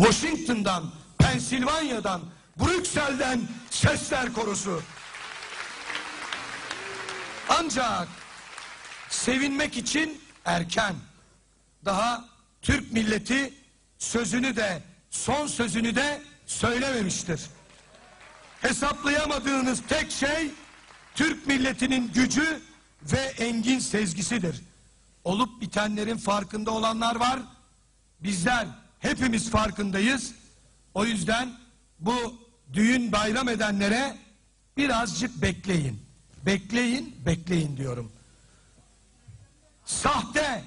Washington'dan, Pensilvanya'dan, Brüksel'den sesler korusu. Ancak sevinmek için erken. Daha Türk milleti sözünü de son sözünü de söylememiştir. Hesaplayamadığınız tek şey Türk milletinin gücü ve engin sezgisidir. Olup bitenlerin farkında olanlar var. Bizler hepimiz farkındayız. O yüzden bu düğün bayram edenlere birazcık bekleyin. Bekleyin, bekleyin diyorum. Sahte,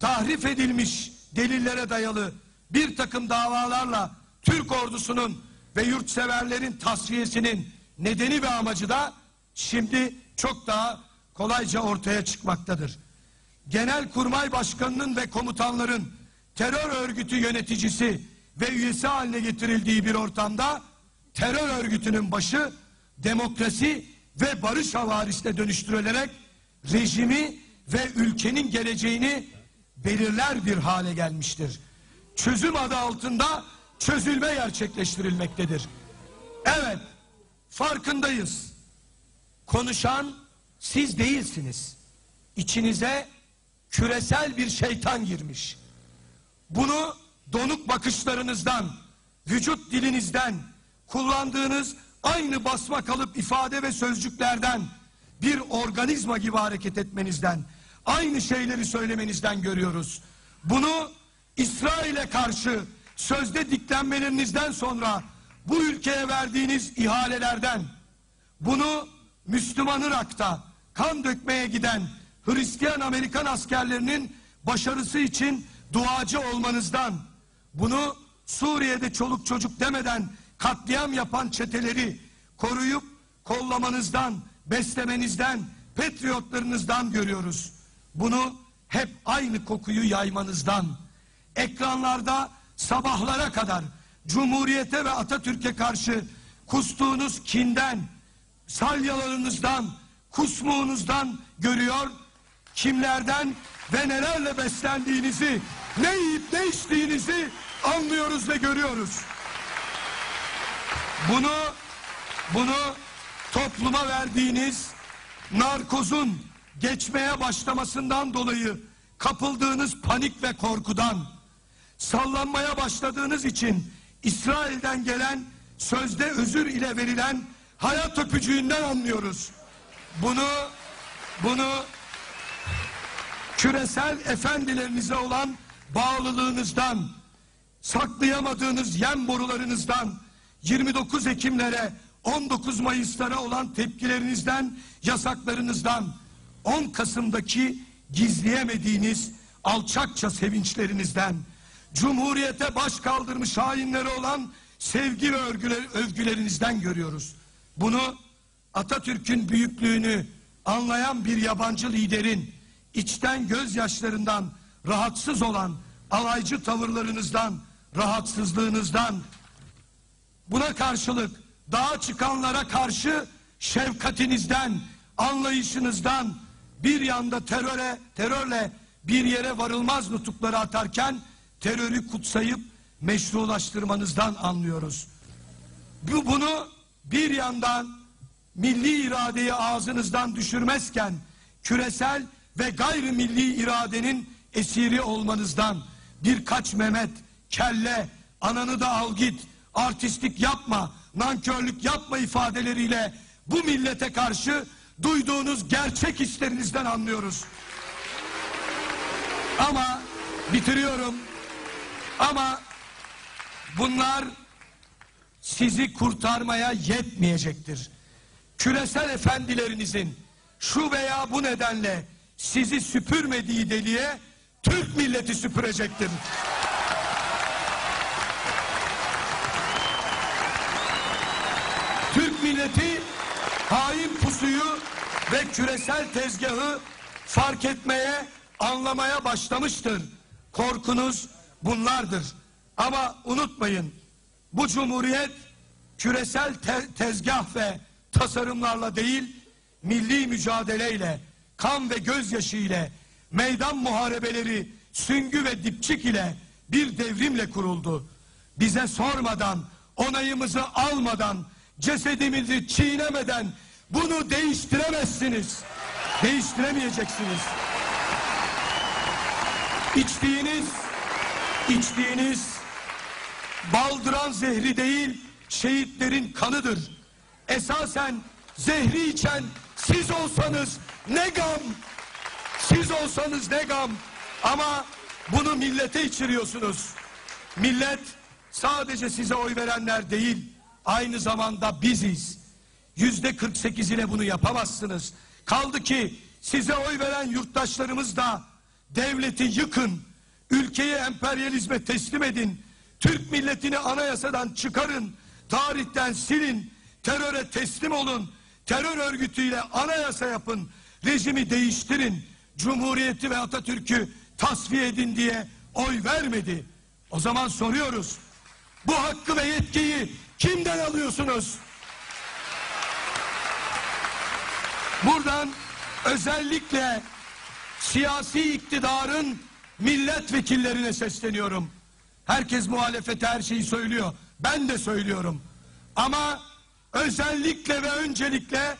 tahrif edilmiş delillere dayalı bir takım davalarla Türk ordusunun ve yurtseverlerin tasfiyesinin nedeni ve amacı da şimdi çok daha kolayca ortaya çıkmaktadır. Genelkurmay Başkanı'nın ve komutanların terör örgütü yöneticisi ve üyesi haline getirildiği bir ortamda terör örgütünün başı demokrasi ve barış havarisine dönüştürülerek rejimi ve ülkenin geleceğini belirler bir hale gelmiştir. Çözüm adı altında çözülme gerçekleştirilmektedir. Evet, farkındayız. Konuşan siz değilsiniz. İçinize küresel bir şeytan girmiş. Bunu donuk bakışlarınızdan, vücut dilinizden, kullandığınız aynı basma kalıp ifade ve sözcüklerden, bir organizma gibi hareket etmenizden, aynı şeyleri söylemenizden görüyoruz. Bunu İsrail'e karşı sözde diklenmelerinizden sonra bu ülkeye verdiğiniz ihalelerden, bunu Müslüman Irak'ta kan dökmeye giden Hristiyan Amerikan askerlerinin başarısı için duacı olmanızdan, bunu Suriye'de çoluk çocuk demeden katliam yapan çeteleri koruyup kollamanızdan, beslemenizden, patriotlarınızdan görüyoruz. Bunu hep aynı kokuyu yaymanızdan, ekranlarda sabahlara kadar Cumhuriyete ve Atatürk'e karşı kustuğunuz kinden, salyalarınızdan, kusmuğunuzdan görüyor, kimlerden ve nelerle beslendiğinizi, ne yiyip ne içtiğinizi anlıyoruz ve görüyoruz. Bunu bunu topluma verdiğiniz narkozun geçmeye başlamasından dolayı kapıldığınız panik ve korkudan sallanmaya başladığınız için İsrail'den gelen sözde özür ile verilen hayat öpücüğünden anlıyoruz. Bunu bunu küresel efendilerinize olan bağlılığınızdan, saklayamadığınız yem borularınızdan, 29 Ekimlere, 19 Mayıslara olan tepkilerinizden, yasaklarınızdan, 10 Kasım'daki gizleyemediğiniz alçakça sevinçlerinizden, Cumhuriyete baş kaldırmış hainleri olan sevgi ve övgüler, övgülerinizden görüyoruz. Bunu Atatürk'ün büyüklüğünü anlayan bir yabancı liderin içten gözyaşlarından rahatsız olan alaycı tavırlarınızdan, rahatsızlığınızdan buna karşılık dağa çıkanlara karşı şefkatinizden, anlayışınızdan bir yanda teröre, terörle bir yere varılmaz nutukları atarken terörü kutsayıp meşrulaştırmanızdan anlıyoruz. Bu, bunu bir yandan milli iradeyi ağzınızdan düşürmezken küresel ve gayrimilli iradenin esiri olmanızdan birkaç Mehmet, kelle, ananı da al git, artistlik yapma, nankörlük yapma ifadeleriyle bu millete karşı duyduğunuz gerçek hislerinizden anlıyoruz. Ama bitiriyorum. Ama bunlar sizi kurtarmaya yetmeyecektir. Küresel efendilerinizin şu veya bu nedenle sizi süpürmediği deliğe Türk milleti süpürecektir. Türk milleti hain pusuyu ve küresel tezgahı fark etmeye, anlamaya başlamıştır. Korkunuz bunlardır. Ama unutmayın, bu cumhuriyet küresel te tezgah ve tasarımlarla değil, milli mücadeleyle, kan ve gözyaşı ile, meydan muharebeleri, süngü ve dipçik ile bir devrimle kuruldu. bize sormadan, onayımızı almadan, cesedimizi çiğnemeden bunu değiştiremezsiniz. Değiştiremeyeceksiniz. İçtiğiniz, içtiğiniz baldıran zehri değil, şehitlerin kanıdır. Esasen zehri içen siz olsanız ne gam, siz olsanız ne gam. Ama bunu millete içiriyorsunuz. Millet sadece size oy verenler değil, aynı zamanda biziz. Yüzde 48 ile bunu yapamazsınız. Kaldı ki size oy veren yurttaşlarımız da devleti yıkın, ülkeyi emperyalizme teslim edin, Türk milletini anayasadan çıkarın, tarihten silin, teröre teslim olun, terör örgütüyle anayasa yapın, rejimi değiştirin, Cumhuriyeti ve Atatürk'ü tasfiye edin diye oy vermedi. O zaman soruyoruz, bu hakkı ve yetkiyi kimden alıyorsunuz? Buradan özellikle siyasi iktidarın milletvekillerine sesleniyorum. Herkes muhalefete her şeyi söylüyor. Ben de söylüyorum. Ama özellikle ve öncelikle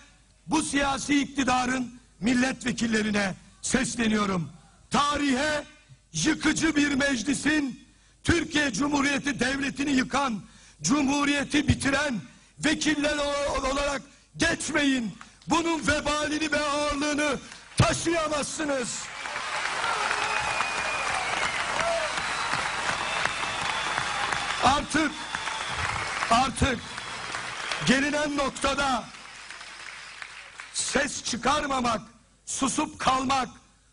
bu siyasi iktidarın milletvekillerine sesleniyorum. Tarihe yıkıcı bir meclisin Türkiye Cumhuriyeti Devleti'ni yıkan, Cumhuriyeti bitiren vekiller olarak geçmeyin. Bunun vebalini ve ağırlığını taşıyamazsınız. Artık artık gelinen noktada ses çıkarmamak, susup kalmak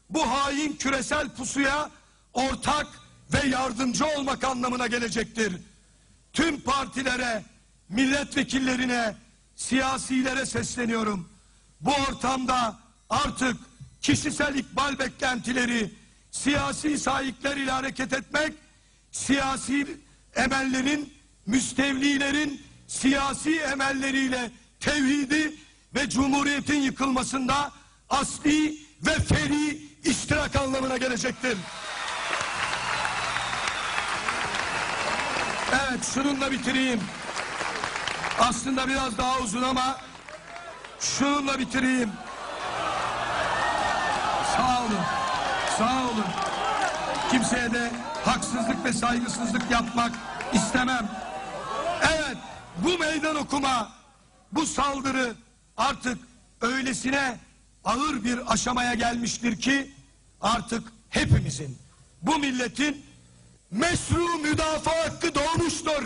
bu hain küresel pusuya ortak ve yardımcı olmak anlamına gelecektir. Tüm partilere, milletvekillerine, siyasilere sesleniyorum. Bu ortamda artık kişisel ikbal beklentileri, siyasi sahipler ile hareket etmek, siyasi emellerin, müstevlilerin siyasi emelleriyle tevhidi ve cumhuriyetin yıkılmasında asli ve feri iştirak anlamına gelecektir. Evet şununla bitireyim. Aslında biraz daha uzun ama şununla bitireyim. Sağ olun. Sağ olun. Kimseye de haksızlık ve saygısızlık yapmak istemem. Bu meydan okuma, bu saldırı artık öylesine ağır bir aşamaya gelmiştir ki artık hepimizin, bu milletin meşru müdafaa hakkı doğmuştur.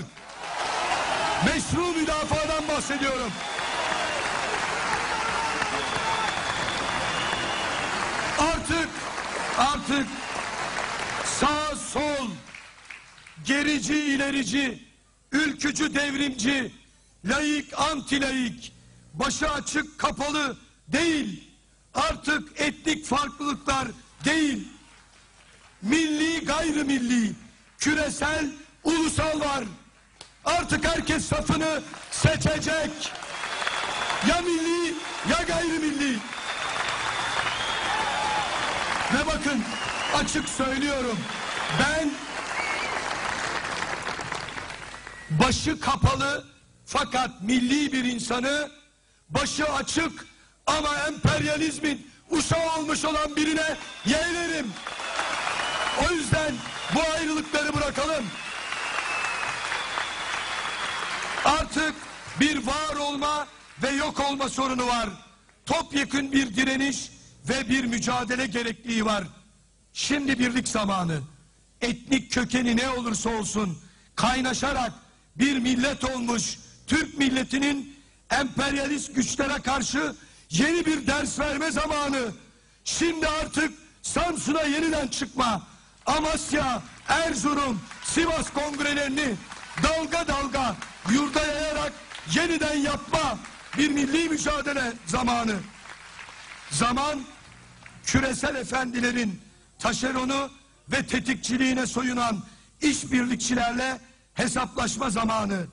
Meşru müdafadan bahsediyorum. Artık, artık sağ sol, gerici ilerici, ülkücü devrimci, laik antilaik, başı açık kapalı değil. Artık etnik farklılıklar değil. Milli gayrimilli, küresel ulusal var. Artık herkes safını seçecek. Ya milli ya gayrimilli. Ve bakın açık söylüyorum. Ben başı kapalı fakat milli bir insanı başı açık ama emperyalizmin uşağı olmuş olan birine yeğlerim. O yüzden bu ayrılıkları bırakalım. Artık bir var olma ve yok olma sorunu var. Topyekün bir direniş ve bir mücadele gerekliliği var. Şimdi birlik zamanı. Etnik kökeni ne olursa olsun kaynaşarak bir millet olmuş Türk milletinin emperyalist güçlere karşı yeni bir ders verme zamanı. Şimdi artık Samsun'a yeniden çıkma. Amasya, Erzurum, Sivas kongrelerini dalga dalga yurda yayarak yeniden yapma bir milli mücadele zamanı. Zaman küresel efendilerin taşeronu ve tetikçiliğine soyunan işbirlikçilerle hesaplaşma zamanı.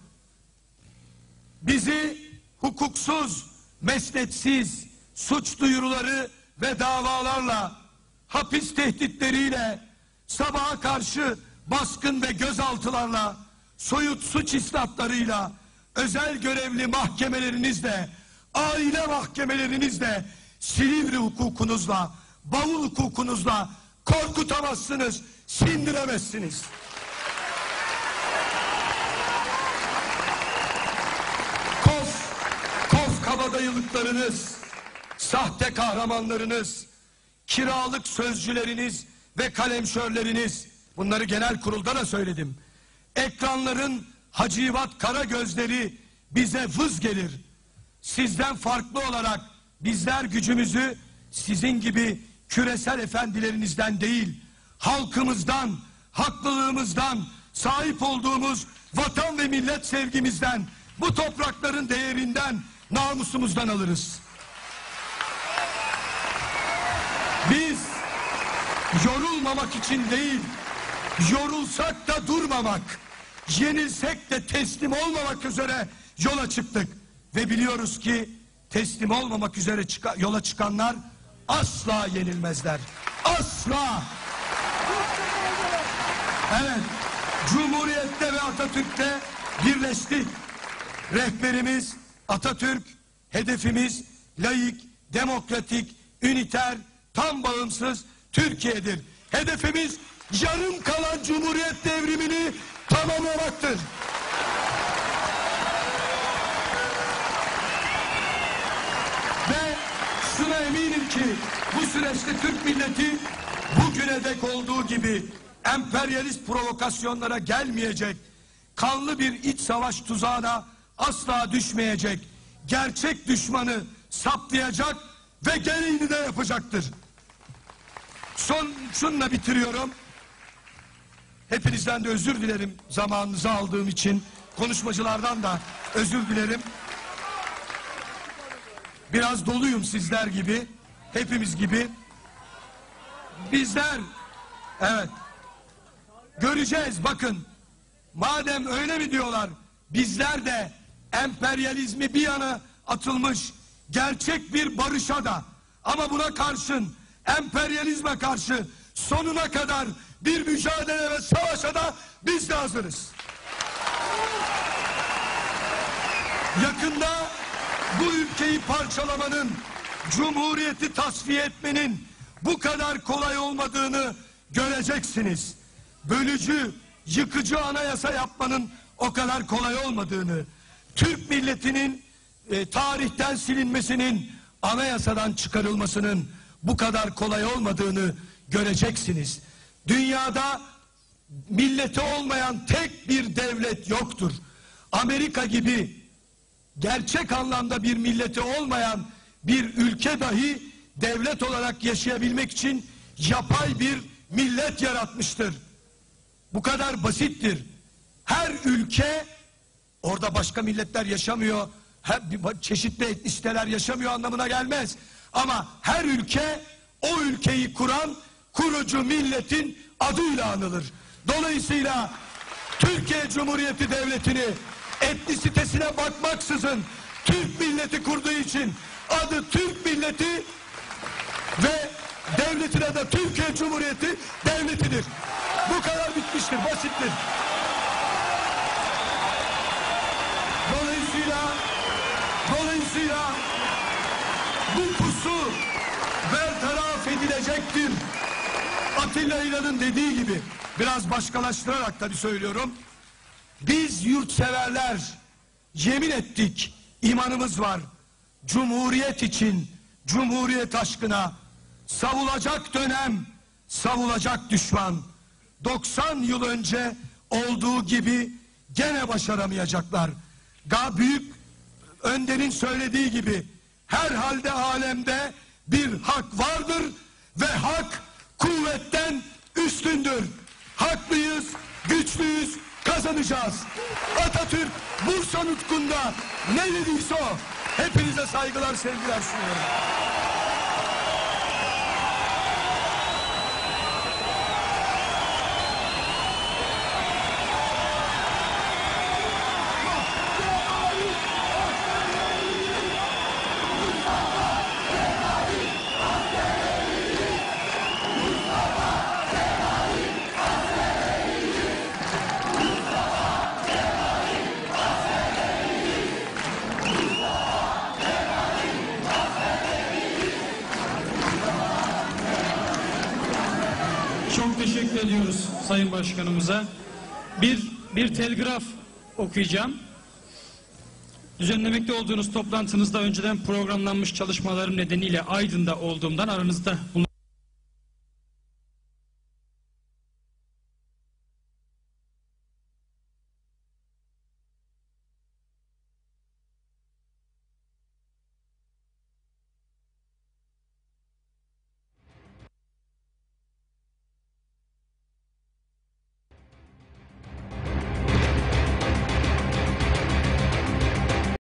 Bizi hukuksuz, mesnetsiz, suç duyuruları ve davalarla, hapis tehditleriyle, sabaha karşı baskın ve gözaltılarla, soyut suç isnatlarıyla, özel görevli mahkemelerinizle, aile mahkemelerinizle, Silivri hukukunuzla, bavul hukukunuzla korkutamazsınız, sindiremezsiniz. Kof kabadayılıklarınız, sahte kahramanlarınız, kiralık sözcüleriniz ve kalemşörleriniz, bunları genel kurulda da söyledim. Ekranların hacivat kara gözleri bize vız gelir. Sizden farklı olarak bizler gücümüzü sizin gibi küresel efendilerinizden değil, halkımızdan, haklılığımızdan, sahip olduğumuz vatan ve millet sevgimizden, bu toprakların değerinden, namusumuzdan alırız. Biz yorulmamak için değil, yorulsak da durmamak, yenilsek de teslim olmamak üzere yola çıktık. Ve biliyoruz ki teslim olmamak üzere çıka- yola çıkanlar asla yenilmezler. Asla. Evet. Cumhuriyette ve Atatürk'te birleştik. Rehberimiz Atatürk, hedefimiz layık, demokratik, üniter, tam bağımsız Türkiye'dir. Hedefimiz yarım kalan Cumhuriyet devrimini tamamlamaktır. Ve şuna eminim ki bu süreçte Türk milleti bugüne dek olduğu gibi emperyalist provokasyonlara gelmeyecek, kanlı bir iç savaş tuzağına asla düşmeyecek, gerçek düşmanı saptayacak ve gereğini de yapacaktır. Son şunla bitiriyorum. Hepinizden de özür dilerim zamanınızı aldığım için. Konuşmacılardan da özür dilerim. Biraz doluyum sizler gibi. Hepimiz gibi. Bizler evet göreceğiz bakın. Madem öyle mi diyorlar bizler de emperyalizmi bir yana atılmış gerçek bir barışa da ama buna karşın emperyalizme karşı sonuna kadar bir mücadele ve savaşa da biz de hazırız. Yakında bu ülkeyi parçalamanın, cumhuriyeti tasfiye etmenin bu kadar kolay olmadığını göreceksiniz. Bölücü, yıkıcı anayasa yapmanın o kadar kolay olmadığını, Türk milletinin e, tarihten silinmesinin, anayasadan çıkarılmasının bu kadar kolay olmadığını göreceksiniz. Dünyada milleti olmayan tek bir devlet yoktur. Amerika gibi gerçek anlamda bir milleti olmayan bir ülke dahi devlet olarak yaşayabilmek için yapay bir millet yaratmıştır. Bu kadar basittir. Her ülke orada başka milletler yaşamıyor. Bir- çeşitli etnisiteler yaşamıyor anlamına gelmez. Ama her ülke o ülkeyi kuran kurucu milletin adıyla anılır. Dolayısıyla Türkiye Cumhuriyeti Devleti'ni etnisitesine bakmaksızın Türk milleti kurduğu için adı Türk milleti ve devletine de Türkiye Cumhuriyeti devletidir. Bu kadar bitmiştir, basittir. Dolayısıyla dolayısıyla bu pusu bertaraf edilecektir. Atilla İlhan'ın dediği gibi biraz başkalaştırarak tabii söylüyorum. Biz yurtseverler yemin ettik, imanımız var. Cumhuriyet için, cumhuriyet aşkına savulacak dönem, savulacak düşman. 90 yıl önce olduğu gibi gene başaramayacaklar. Ga büyük önderin söylediği gibi herhalde alemde bir hak vardır ve hak kuvvetten üstündür. Haklıyız, güçlüyüz, kazanacağız. Atatürk Bursa nutkunda ne dediyse o. Hepinize saygılar, sevgiler sunuyorum. Sayın Başkanımıza. Bir, bir telgraf okuyacağım. Düzenlemekte olduğunuz toplantınızda önceden programlanmış çalışmalarım nedeniyle Aydın'da olduğumdan aranızda bulunuyorum.